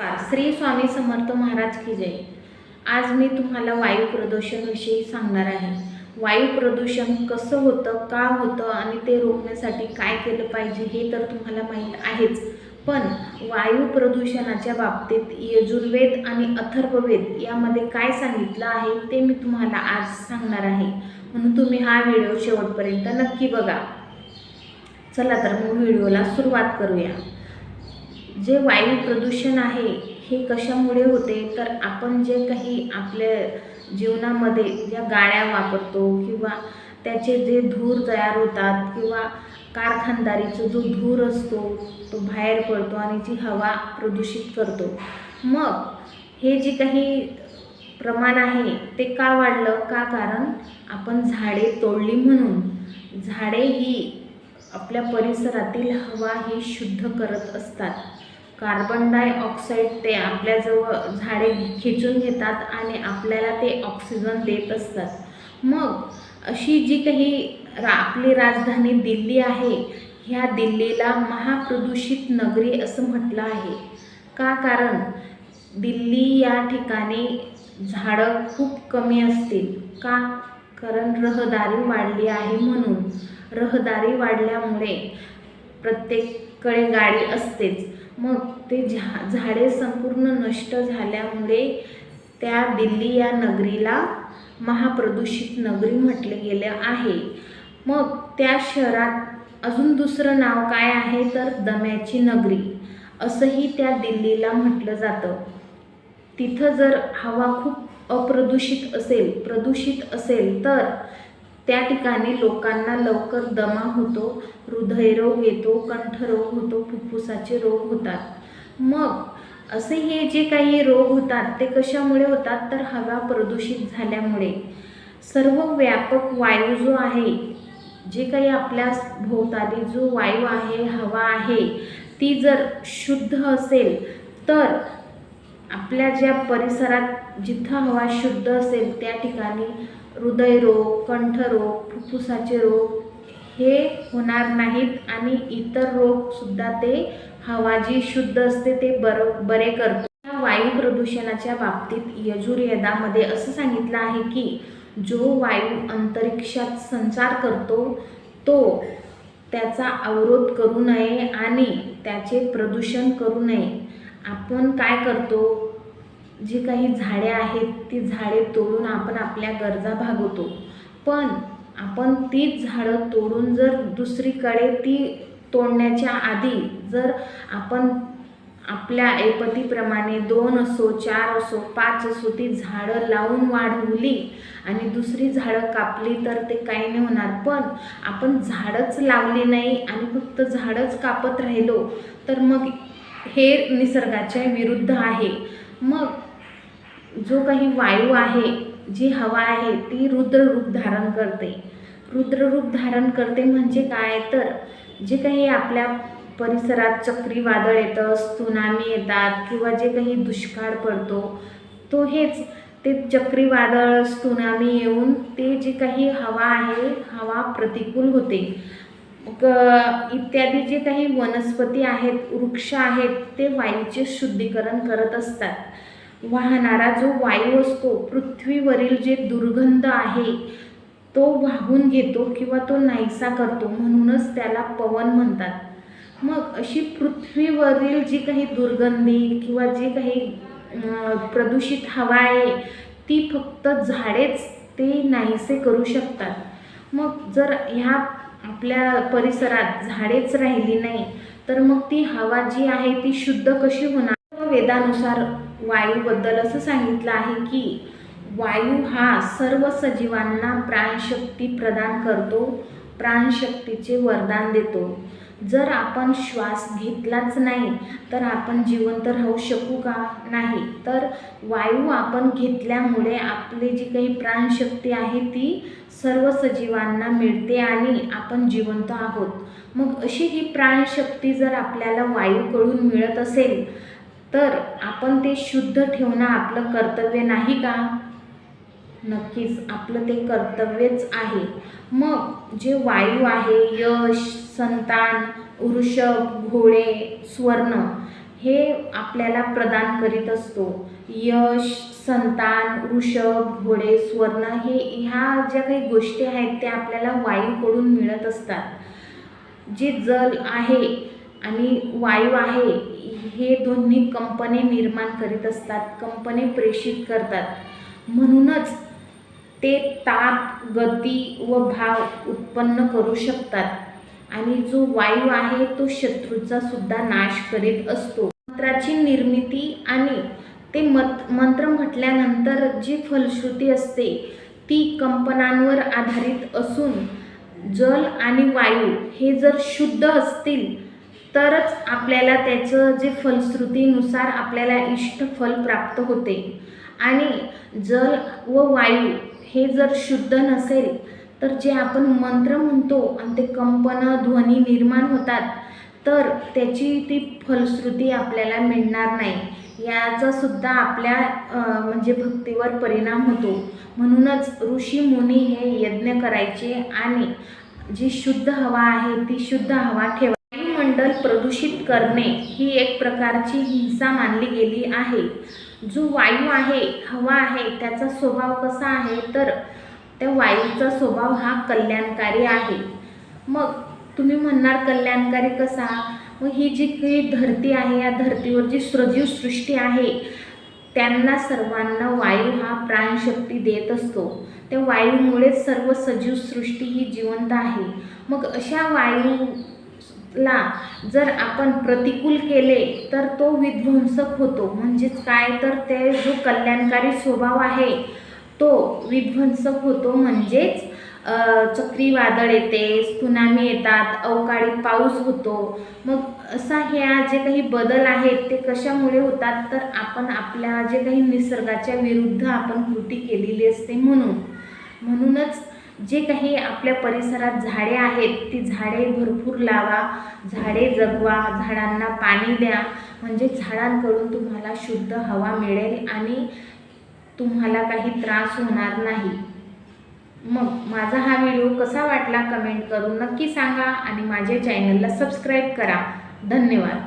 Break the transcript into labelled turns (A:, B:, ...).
A: नमस्कार. श्री स्वामी समर्थ महाराज की जय. आज मी तुम्हाला वायू प्रदूषणविषयी सांगणार आहे. वायू प्रदूषण कसं होतं का होतं आणि ते रोखण्यासाठी काय केलं पाहिजे हे तर तुम्हाला माहीत आहेच. पण वायू प्रदूषणाच्या बाबतीत यजुर्वेद आणि अथर्ववेद यामध्ये काय सांगितलं आहे ते मी तुम्हाला आज सांगणार आहे. म्हणून तुम्ही हा व्हिडिओ शेवटपर्यंत नक्की बघा. चला तर मग व्हिडिओला सुरुवात करूया. जे वायू प्रदूषण आहे हे कशामुळे होते? तर आपण जे काही आपल्या जीवनामध्ये ज्या गाड्या वापरतो किंवा त्याचे जे धूर तयार होतात किंवा कारखानदारीचा जो धूर असतो तो बाहेर पडतो आणि जी हवा प्रदूषित करतो. मग हे जे काही प्रमाण आहे ते का वाढलं? का कारण आपण झाडे तोडली म्हणून. झाडे ही आपल्या परिसरातील हवा ही शुद्ध करत असतात. कार्बन डायऑक्साईड ते आपल्याजवळ झाडे खेचून घेतात आणि आपल्याला ते ऑक्सिजन देत असतात. मग अशी जी काही रा आपली राजधानी दिल्ली आहे ह्या दिल्लीला महाप्रदूषित नगरी असं म्हटलं आहे. का? कारण दिल्ली या ठिकाणी झाडं खूप कमी असतील. का? कारण रहदारी वाढली आहे म्हणून. रहदारी वाढल्यामुळे प्रत्येककडे गाडी असतेच. मग ते झा झाडे संपूर्ण नष्ट झाल्यामुळे त्या दिल्ली या नगरीला महाप्रदूषित नगरी म्हटले गेले आहे. मग त्या शहरात अजून दुसरं नाव काय आहे? तर दम्याची नगरी. असंही त्या दिल्लीला म्हटलं जातं. तिथं जर हवा खूप अप्रदूषित असेल प्रदूषित असेल तर त्या ठिकाणी लोकांना लवकर दमा होतो हृदयरोग येतो कंठरोग होतो फुफ्फुसाचे रोग होतात. मग असे हे जे काही रोग होतात ते कशामुळे होतात? तर हवा प्रदूषित झाल्यामुळे. सर्व व्यापक वायू जो आहे जे काही आपल्या भोवताली जो वायू आहे हवा आहे ती जर शुद्ध असेल तर आपल्या ज्या परिसरात जिथं हवा शुद्ध असेल त्या ठिकाणी हृदयरोग कंठरोग फुफ्फुसाचे रोग हे होणार नाहीत आणि इतर रोगसुद्धा ते हवा जी शुद्ध असते ते बरं बरे करतो. या वायू प्रदूषणाच्या बाबतीत यजुर्वेदामध्ये असं सांगितलं आहे की जो वायू अंतरिक्षात संचार करतो तो त्याचा अवरोध करू नये आणि त्याचे प्रदूषण करू नये. आपण काय करतो? जी काही झाडे आहेत ती झाडे तोडून आपण आपल्या गरजा भागवतो. पण आपण तीच झाडं तोडून जर दुसरीकडे ती तोडण्याच्या आधी जर आपण आपल्या ऐपतीप्रमाणे दोन असो चार असो पाच असो ती झाडं लावून वाढवली आणि दुसरी झाडं कापली तर ते काही नाही होणार. पण आपण झाडंच लावली नाही आणि फक्त झाडंच कापत राहिलो तर मग हे निसर्गाच्या विरुद्ध आहे. मग जो काही वायू आहे जी हवा आहे ती रुद्र रूप धारण करते. रुद्र रूप धारण करते म्हणजे काय? तर जे काही आपल्या परिसरात चक्रीवादळ येतं सुनामी येतात किंवा जे काही दुष्काळ पडतो तो हेच. ते चक्रीवादळ सुनामी येऊन ते जे काही हवा आहे हवा प्रतिकूल होते. ग इत्यादी जे काही वनस्पती आहेत वृक्ष आहेत ते वायूचे शुद्धीकरण करत असतात. वाहणारा जो वायू असतो पृथ्वीवरील जे दुर्गंध आहे तो वाहून घेतो किंवा तो नाहीसा करतो म्हणूनच त्याला पवन म्हणतात. मग अशी पृथ्वीवरील जी काही दुर्गंधी किंवा जी काही प्रदूषित हवा आहे ती फक्त झाडेच ते नाहीसे करू शकतात. मग जर ह्या आपल्या परिसरात झाडेच राहिली नाही तर मग ती हवा जी आहे ती शुद्ध कशी होणार? वेदानुसार वायूबद्दल असं सांगितलं आहे की वायू हा सर्व सजीवांना प्राणशक्ती प्रदान करतो प्राणशक्तीचे वरदान देतो. जर आपण श्वास घेतलाच नाही तर आपण जिवंत राहू शकू का? नाही. तर वायू आपण घेतल्यामुळे आपली जी काही प्राणशक्ती आहे ती सर्व सजीवांना मिळते आणि आपण जिवंत आहोत. मग अशी ही प्राणशक्ती जर आपल्याला वायूकडून मिळत असेल तर आपण ते शुद्ध ठेवणं आपलं कर्तव्य नाही का? नक्कीच आपलं ते कर्तव्यच आहे. मग जे वायू आहे यश संतान वृषभ घोडे स्वर्ण हे आपल्याला प्रदान करीत असतो. यश संतान वृषभ घोडे स्वर्ण हे ह्या ज्या काही गोष्टी आहेत त्या आपल्याला वायूकडून मिळत असतात. जे जल आहे आणि वायू आहे हे दोन्ही कंपने निर्माण करीत असतात कंपने प्रेषित करतात. म्हणूनच ते ताप गती व भाव उत्पन्न करू शकतात आणि जो वायू आहे तो शत्रूचा सुद्धा नाश करीत असतो. मंत्राची निर्मिती आणि ते मत मंत्र म्हटल्यानंतर जी फलश्रुती असते ती कंपनांवर आधारित असून जल आणि वायू हे जर शुद्ध असतील तरच आपल्याला त्याचं जे फलश्रुतीनुसार आपल्याला इष्ट फल प्राप्त होते. आणि जल व वायू हे जर शुद्ध नसेल तर जे आपण मंत्र म्हणतो आणि ते कंपन ध्वनी निर्माण होतात तर त्याची ती फलश्रुती आपल्याला मिळणार नाही. याचा सुद्धा आपल्या म्हणजे भक्तीवर परिणाम होतो. म्हणूनच ऋषी मुनी हे यज्ञ करायचे आणि जी शुद्ध हवा आहे ती शुद्ध हवा ठेवा वायुमंडल प्रदूषित करणे ही एक प्रकारची हिंसा मानली गेली आहे. जो वायू आहे हवा आहे त्याचा स्वभाव कसा आहे तर त्या वायूचा स्वभाव हा कल्याणकारी आहे. मग तुम्ही म्हणणार कल्याणकारी कसा? मग ही जी काही धरती आहे या धर्तीवर जी सजीव सृष्टी आहे त्यांना सर्वांना वायू हा प्राणशक्ती देत असतो. त्या वायूमुळेच सर्व सजीव सृष्टी ही जिवंत आहे. मग अशा वायू ला. जर आपण प्रतिकूल केले तर तो विध्वंसक होतो. म्हणजेच काय? तर ते जो कल्याणकारी स्वभाव आहे तो विध्वंसक होतो. म्हणजेच चक्रीवादळ येते सुनामी येतात अवकाळी पाऊस होतो. मग असा ह्या जे काही बदल आहेत ते कशामुळे होतात? तर आपण आपल्या जे काही निसर्गाच्या विरुद्ध आपण कृती केलेली असते म्हणून. म्हणूनच जे काही आपल्या परिसरात झाडे आहेत ती झाडे भरपूर लावा झाडे जगवा झाडांना पाणी द्या. म्हणजे झाडांकडून तुम्हाला शुद्ध हवा मिळेल आणि तुम्हाला काही त्रास होणार नाही. मग माझा हा व्हिडिओ कसा वाटला कमेंट करून नक्की सांगा आणि माझ्या चॅनलला सबस्क्राईब करा. धन्यवाद.